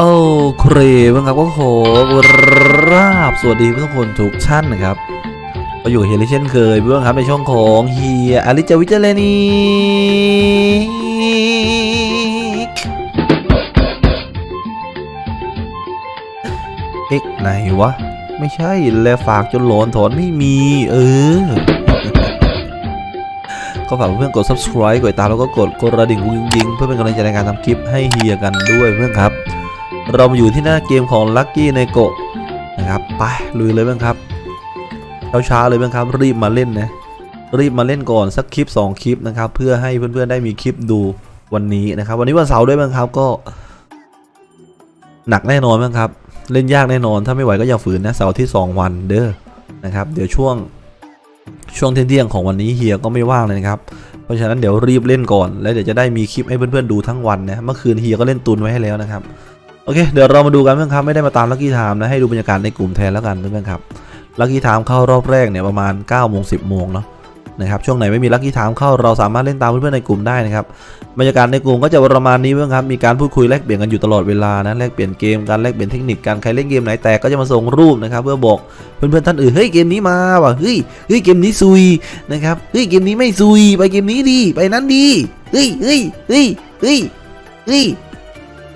โอเคบ้างครับก็ขอราบสวัสดีทุกคนทุกท่านนะครับก็อยู่เฮียลิเช่นเคยเพื่อนครับในช่องของเฮียอลิจาวิจารณีเอ็กไหนวะ ไม่ใช่แลฝากจนหลอนถอนไม่มี เออก็ฝากเพื่อนกด subscribe กดตามแล้วก็กดกระดิ่งกุ้งยิงๆเพื่อเป็นกำลังใจในการทำคลิปให้เฮียกันด้วยเพื่อนครับ เรามาอยู่ที่หน้าเกมของ Lucky ในโกะนะครับไปลุยเลยเพื่อนครับเช้าๆเลยเพื่อนครับ รีบมาเล่นนะรีบมาเล่นก่อนสักคลิป 2 คลิปนะครับ เพื่อให้เพื่อนๆได้มีคลิปดูวันนี้นะครับ วันนี้วันเสาร์ด้วยเพื่อนครับก็ หนักแน่นอนเพื่อนครับ เล่นยากแน่นอนถ้าไม่ไหวก็อย่าฝืนนะเสาร์ที่ 2 วันเด้อนะครับ เดี๋ยวช่วงช่วงเที่ยงของวันนี้เฮียก็ไม่ว่างเลยนะครับ เพราะฉะนั้นเดี๋ยวรีบเล่นก่อน แล้วเดี๋ยวจะได้มีคลิปให้เพื่อนๆดูทั้งวันนะ เมื่อคืนเฮียก็เล่นตุนไว้ให้แล้วนะครับ โอเคเดี๋ยวเรามาดูกันเพื่อนครับไม่ได้มาตามลักกี้ไทม์นะให้ดูบรรยากาศในกลุ่มแทนแล้วกันเพื่อนๆครับลักกี้ไทม์เข้ารอบแรกเนี่ยประมาณ9โมง10โมงเนาะนะครับช่วงไหนไม่มีลักกี้ไทม์เข้าเราสามารถเล่นตามเพื่อนๆในกลุ่มได้นะครับบรรยากาศในกลุ่มก็จะประมาณนี้เพื่อนครับมีการพูดคุยแลกเปลี่ยนกันอยู่ตลอดเวลานะแลกเปลี่ยนเกมการแลกเปลี่ยนเทคนิคการใครเล่นเกมไหนแตกก็จะมาส่งรูปนะครับเพื่อบอกเพื่อนๆท่านอื่นเฮ้ยเกมนี้มาว่ะเฮ้ยเฮ้ยเกมนี้ซุยนะครับเฮ้ยเกมนี้ไม่ซุยไปเกมนี้ดีไปนั้นดีเฮ้ยเฮ้ยเฮ้ยเฮ้ยเฮ้ย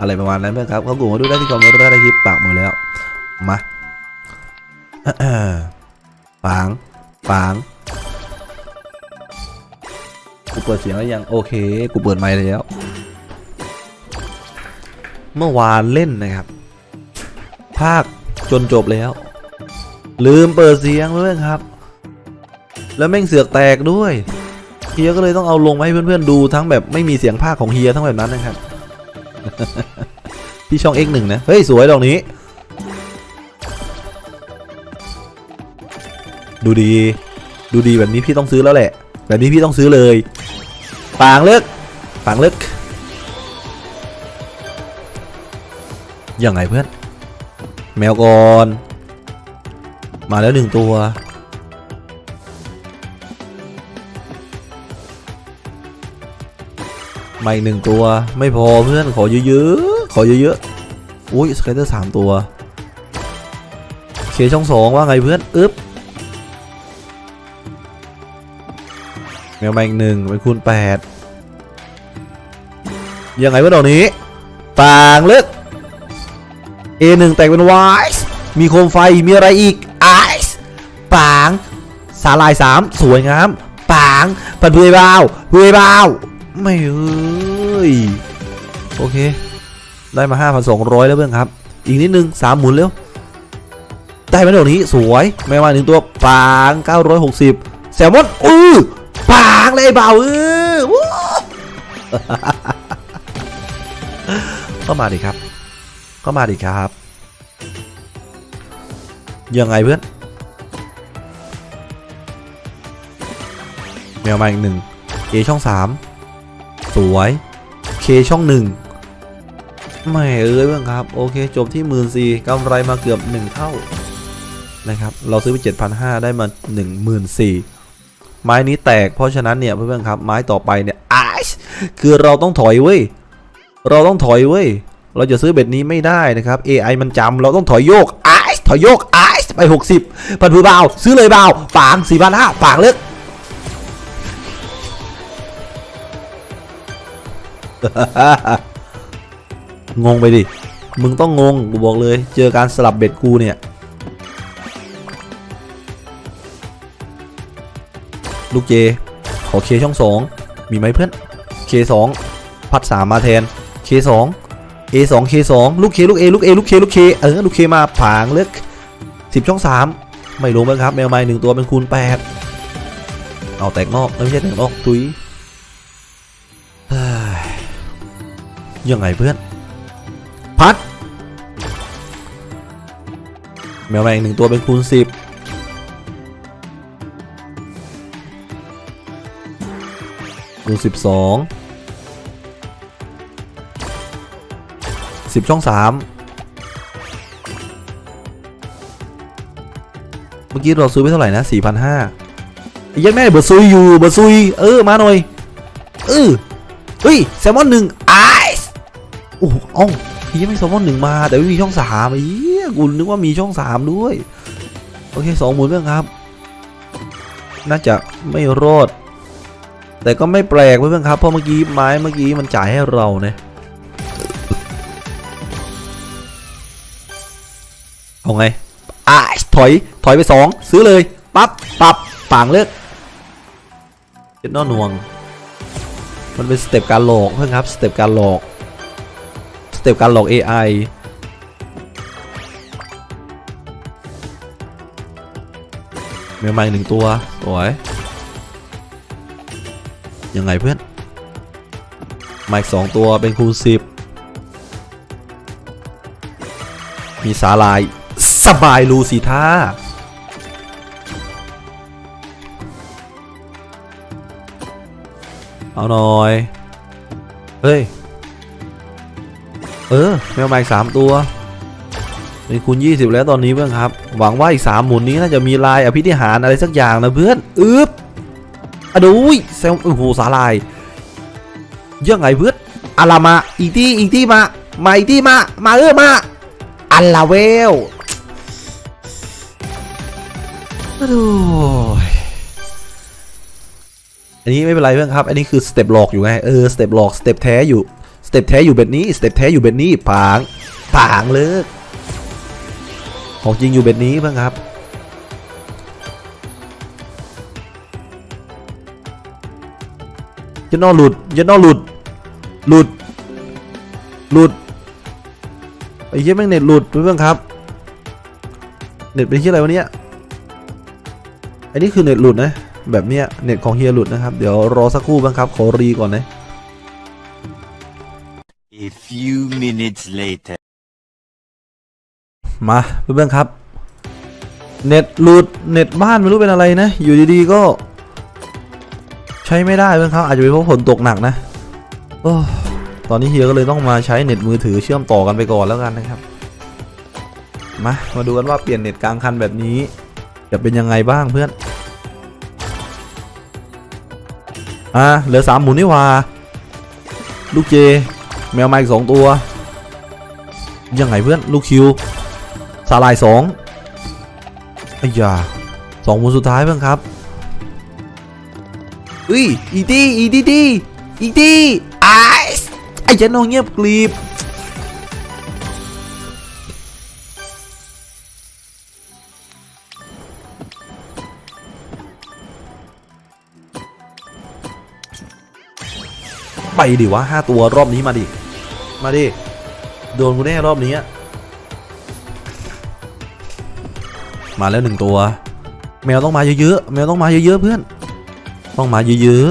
อะไรประมาณนั้นเพื่อนครับเขากลุ่มมาดูได้ที่คอมเมนต์ได้คลิปปากหมดแล้ว มาปางปางกูเปิดเสียงแล้วยังโอเค กูเปิดไมค์แล้ว เมื่อวานเล่นนะครับ ภาคจนจบแล้ว ลืมเปิดเสียงเพื่อนครับ แล้วแม่งเสือกแตกด้วยเฮียก็เลยต้องเอาลงมาให้เพื่อนๆดูทั้งแบบไม่มีเสียงภาคของเฮียทั้งแบบนั้นนะครับ ที่ช่อง X1 นะ เฮ้ย สวยดอกนี้ ดูดี ดูดีแบบนี้พี่ต้องซื้อแล้วแหละ แบบนี้พี่ต้องซื้อเลยปางเลิกปางเลิกยังไงเพื่อน แมวก่อน มาแล้วหนึ่งตัว มาอีกหนึ่งตัว ไม่พอเพื่อนขอเยอะๆ ขอเยอะๆ อุ้ยสไกเตอร์สามตัวเคช่องสองว่าไงเพื่อน อึ๊บแมวมาอีกหนึ่งเป็นคูณแปดยังไงวะดอกนี้ ต่างเลือก A1 แตกเป็น Y มีโคมไฟมีอะไรอีกไอซ์ปาง สาลายสามสวยงามปางปัดเพื่อยเบาเพื่อยเบา ไม่เอ้ยโอเค ได้มา 5,200 แล้วเพื่อนครับ อีกนิดนึง3หมุนเร็ว ได้มาเดี๋ยวนี้สวยไม่ว่าหนึ่งตัวปาง 960 แซลมอนอือปางเลยเบาเออวู้ก็มาดิครับ ก็มาดิครับ ยังไงเพื่อนแมวมาอีกหนึ่งเอช่องสาม สวยเคช่องหนึ่งไม่เอ้ยเพื่อนครับ โอเค จบที่หมื่นสี่กำไรมาเกือบหนึ่งเท่านะครับ เราซื้อไปเจ็ดพันห้าได้มาหนึ่งหมื่นสี่ไม้นี้แตกเพราะฉะนั้นเนี่ยเพื่อนๆครับ ไม้ต่อไปเนี่ยไอคือเราต้องถอยเว้ย เราต้องถอยเว้ย เราจะซื้อเบ็ดนี้ไม่ได้นะครับ AI มันจำเราต้องถอยโยกไอถอยโยกไอซ์ไป 60พันผือเบาซื้อเลยเบาปางสี่พันห้าปางเลิก งงไปดิ มึงต้องงงกูบอกเลย เจอการสลับเบ็ดกูเนี่ย ลูกเจ ขอเคช่องสองมีไหมเพื่อนเคสองพัดสามมาแทนเคสองเอสองเคสองลูกเคลูกเอลูกเอลูกเคลูกเคเออลูกเคมาผางเลือกสิบช่องสามไม่ลงแล้วครับ แมวไม้หนึ่งตัวเป็นคูณแปดเอาแตกนอกไม่ใช่แตกนอกตุ้ย ยังไงเพื่อน พัด แมวแมงหนึ่งตัวเป็นคูณสิบคูณสิบสองสิบช่องสามเมื่อกี้เราซื้อไปเท่าไหร่นะสี่พันห้ายังแม่เบอร์ซุยอยู่เบอร์ซุย เออ มาหน่อย เออเฮ้ย แซลมอนหนึ่ง โอ้เอ้าพี่ไม่สมมติหนึ่งมา แต่ไม่มีช่องสามอ้เหี้ยกูนึกว่ามีช่องสามด้วย โอเคสองหมุนเพื่อนครับ น่าจะไม่รอด แต่ก็ไม่แปลกเพื่อนครับ เพราะเมื่อกี้ไม้เมื่อกี้มันจ่ายให้เราเนี่ยเอาไงอะถอย ถอยไปสองซื้อเลย ปั๊บ ปับป่างเลือกเจ็ดนอหน่วง มันเป็นสเต็ปการหลอกเพื่อนครับ สเต็ปการหลอก เต็ปการหลอก AI เมลมาอีกหนึ่งตัวสวยยังไงเพื่อนมาอีกสองตัวเป็นคูณสิบมีสาลายสบายลูสิท่าเอาหน่อย เฮ้ย เออแมวมาอีกสามตัวเป็นคูณ20 แล้วตอนนี้เพื่อนครับ หวังว่าอีก 3 หมุนนี้น่าจะมีลายอภิธิหารอะไรสักอย่างนะเพื่อนอึ๊บอะดูยแซมโอ้โหสาลายยังไงเพื่อนอาลามาอีที่อีที่มามาอีที่มามาเออมาอัลลาเวลอะดูยอันนี้ไม่เป็นไรเพื่อนครับ อันนี้คือสเต็ปหลอกอยู่ไงเออสเต็ปหลอกสเต็ปแท้อยู่ เต็ปแท้อยู่แบบนี้สเต็ปแท้อยู่แบบนี้ผางผางเลิกของจริงอยู่แบบนี้เพื่อนครับจะนอหลุดจะนอหลุด หลุด หลุดไอ้เหี้ยแม่งเน็ตหลุดเพื่อนครับ เน็ตเป็นที่อะไรวะเนี่ยอันนี้คือเน็ตหลุดนะ แบบเนี้ยเน็ตของเฮียหลุดนะครับ เดี๋ยวรอสักครู่บ้างครับ ขอรีก่อนนะ minutes later. มาเพื่อนๆครับ เน็ตหลุดเน็ตบ้านไม่รู้เป็นอะไรนะ อยู่ดีๆก็ ใช้ไม่ได้เพื่อนครับ อาจจะเป็นเพราะฝนตกหนักนะโอ้ตอนนี้เฮียก็เลยต้องมาใช้เน็ตมือถือเชื่อมต่อกันไปก่อนแล้วกันนะครับ มา มาดูกันว่าเปลี่ยนเน็ตกลางคันแบบนี้ จะเป็นยังไงบ้างเพื่อน อะเหลือสามหมุนนี่ว่าลูกเจ แมวมาอีกสองตัว ยังไงเพื่อนลูกคิวสาลายสองไอ้ยาสองมุนสุดท้ายเพื่อนครับอุ้ยอีตี้อีตี้ตี้อีตี้ไอ้ไอ้เจนโนเงียบกรีบไปดิวะห้าตัวรอบนี้มาดิ มาดิ โดนกูแน่รอบนี้ มาแล้วหนึ่งตัว แมวต้องมาเยอะๆ แมวต้องมาเยอะๆเพื่อน ต้องมาเยอะ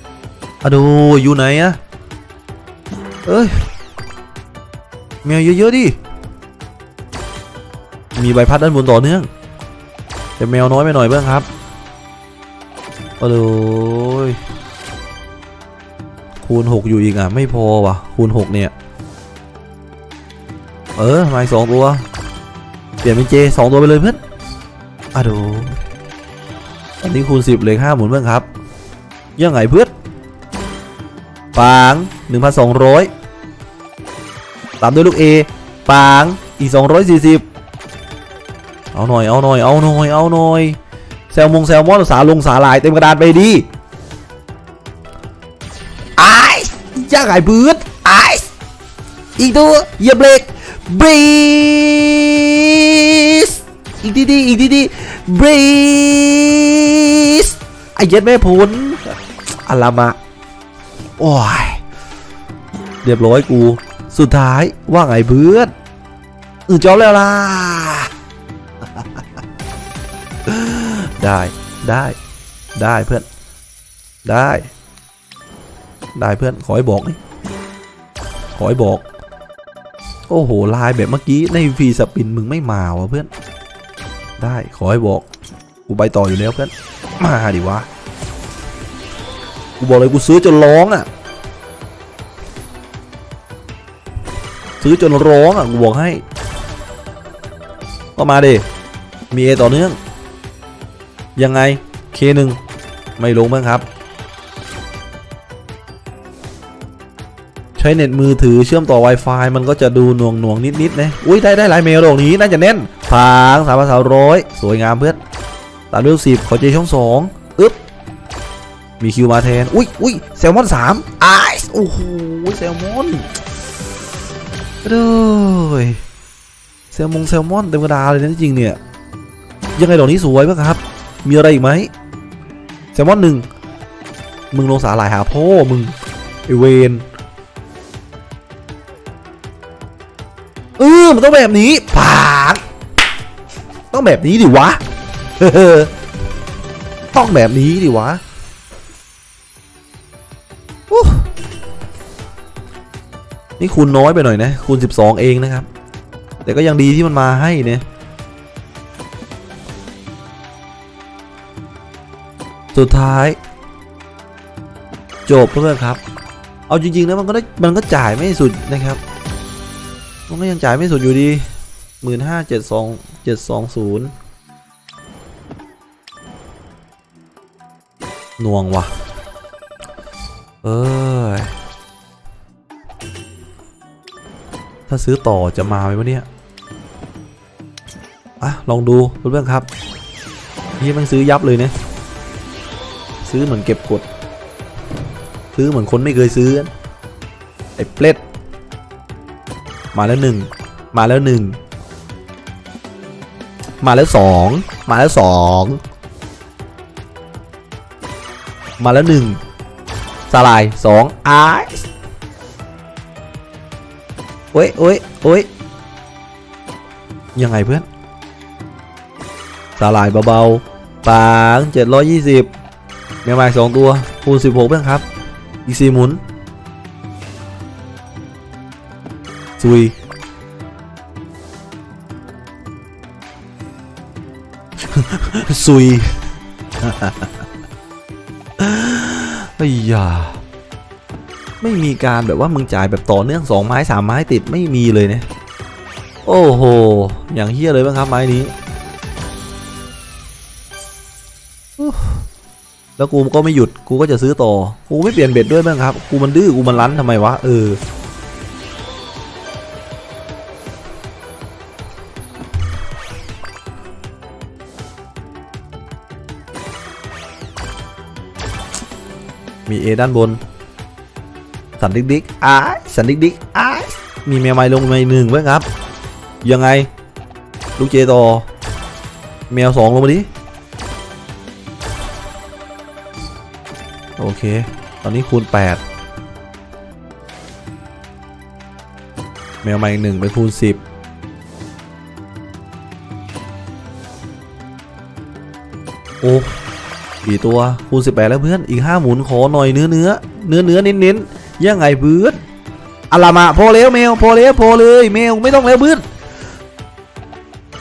ๆอะดูอยู่ไหนอะเอ้ย แมวเยอะๆดิ มีใบพัดด้านบนต่อเนื่อง แต่แมวน้อยไปหน่อยเพื่อนครับอะดูคูณ 6 อยู่อีกอะ ไม่พอว่ะ คูณ 6 เนี่ย เออมาอีกสองตัว เปลี่ยนเป็นเจสองตัวไปเลยเพื่อนอะดูอันนี้คูณ10เลยห้าหมุนเพื่อนครับ ยังไงเพื่อนปาง1,200ตามด้วยลูก A ปางอีก240เอาหน่อยเอาหน่อยเอาหน่อยเอาหน่อยแซลมงแซลมอนสาลงสาหลายเต็มกระดานไปดีไอ้ยังไงเพื่อนไอ้อีกตัวเยียบเบรก บรีสอีกทีดีอีกทีดีบรีสไอ้เย็ดแม่ผลอะลามะโอ้ยเรียบร้อยกู สุดท้ายว่าไงเพื่อนอือจอบแล้วล่ะ ได้ได้ได้เพื่อน ได้ ได้เพื่อนขอให้บอกนี่ขอให้บอก โอ้โหลายแบบเมื่อกี้ในฟรีสปินมึงไม่มาวะเพื่อน ได้ขอให้บอกกูไปต่ออยู่แล้วเพื่อนมาดิวะกูบอกเลยกูซื้อจนร้องอะ ซื้อจนร้องอะกูบอกให้ ก็มาดิมีเอต่อเนื่อง ยังไงเคหนึ่งไม่ลงบ้างครับ ใช้เน็ตมือถือเชื่อมต่อ Wi-Fi มันก็จะดูหน่วงหน่วงๆนิดๆนะอุ้ยได้ได้หลายเมลตรงนี้น่าจะแน่นพางสามพันสามร้อยสวยงามเพื่อนตามด้วยสิบขอเจช่องสองอึ๊บมีคิวมาแทน อุ้ยอุ้ยแซลมอนสามไอซ์โอ้โหแซลมอนเลยแซลมงแซลมอนเต็มกระดาษเลยนะจริงเนี่ย ยังไงดอกนี้สวยป่ะครับ มีอะไรอีกไหมแซลมอนหนึ่งมึงลงสาหร่ายหาพ่อมึงไอเวน มันต้องแบบนี้ปากต้องแบบนี้ดิวะต้องแบบนี้ดิวะอู้นี่คูณน้อยไปหน่อยนะคูณ 12 เองนะครับ แต่ก็ยังดีที่มันมาให้เนี่ยสุดท้าย จบเพื่อนครับ เอาจริงๆนะมันก็ได้มันก็จ่ายไม่สุดนะครับ มันก็ยังจ่ายไม่สุดอยู่ดีหมื่นห้าเจ็ดสองเจ็ดสองศูนย์น่วงว่ะ เอ้ยถ้าซื้อต่อจะมาไหมวะเนี่ย อะ ลองดูเพื่อนๆครับนี่มันซื้อยับเลยเนี่ยซื้อเหมือนเก็บกด ซื้อเหมือนคนไม่เคยซื้อ ไอ้เปล็ด มาแล้วหนึ่งมาแล้วหนึ่งมาแล้วสองมาแล้วสองมาแล้วหนึ่งสลายสองไอซ์โอ้ยโอ้ยโอ้ยยังไงเพื่อนสลายเบาๆปางเจ็ดร้อยยี่สิบแมวมาสองตัวคูณสิบหกเพื่อนครับอีกสี่หมุน ซุยซุยไอ้ยาไม่มีการแบบว่ามึงจ่ายแบบต่อเนื่องสองไม้สามไม้ติดไม่มีเลยเนี่ยโอ้โห อย่างเฮี้ยเลยบ้างครับไม้นี้ แล้วกูก็ไม่หยุด กูก็จะซื้อต่อ กูไม่เปลี่ยนเบ็ดด้วยบ้างครับ กูมันดื้อ กูมันรั้นทำไมวะ เออ มีเอด้านบน สันดิกดิกอ้ายสันดิกดิกอ้ายมีแมวไม้ลงมาอีหนึ่งไว้ครับ ยังไง ลูกเจต่อแมวสองลงมาดิ โอเค ตอนนี้คูณ 8 แมวมาอีกหนึ่งไปคูณ 10โอ้ กี่ตัวคูณ18แล้วเพื่อนอีก5หมุนขอหน่อยเนื้อเนื้อเนื้อเนื้อเน้นเน้นยังไงเพื่อนอะลามาพอแล้วแมวพอแล้วพอเลยแมวไม่ต้องแล้วเพื่อน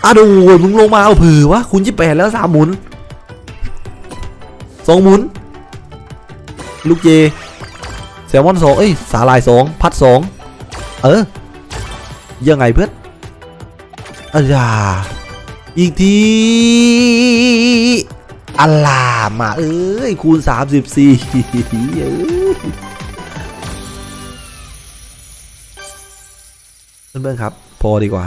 อะดูมึงลงมาเอาผือวะคูณ28แล้ว3หมุน2หมุน ลูกเจแซลมอนสองเอ้ยสาลายสองพัดสองเออยังไงเพื่อนอาจาอีกทีอัลลามา เอ้ย คูณ 34เอ้ยเพื่อนๆครับ พอดีกว่า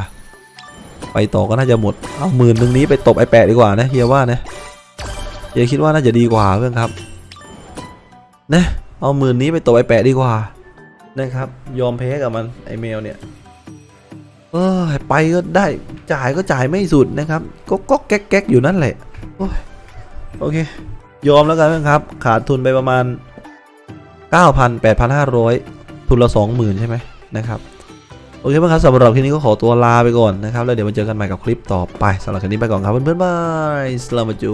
ไปต่อก็น่าจะหมด เอาหมื่นหนึ่งนี้ไปตบไอแปะดีกว่านะเฮียว่านะเฮียคิดว่าน่าจะดีกว่าเพื่อนครับ นะ เอาหมื่นนี้ไปตบไอแปะดีกว่า นะครับ ยอมแพ้กับมันไอเมลเนี่ยเออไปก็ได้จ่ายก็จ่ายไม่สุดนะครับก็ก็แก๊กแก๊กอยู่นั่นแหละโอ้ย โอเค ยอมแล้วกันครับ ขาดทุนไปประมาณ 9,000 8,500 ทุนละ 20,000 ใช่ไหมนะครับ โอเคเพื่อนครับสำหรับคลิปนี้ก็ขอตัวลาไปก่อนนะครับ แล้วเดี๋ยวมาเจอกันใหม่กับคลิปต่อไปสำหรับคลิปนี้ไปก่อนครับเพื่อนๆบายสลามาจุ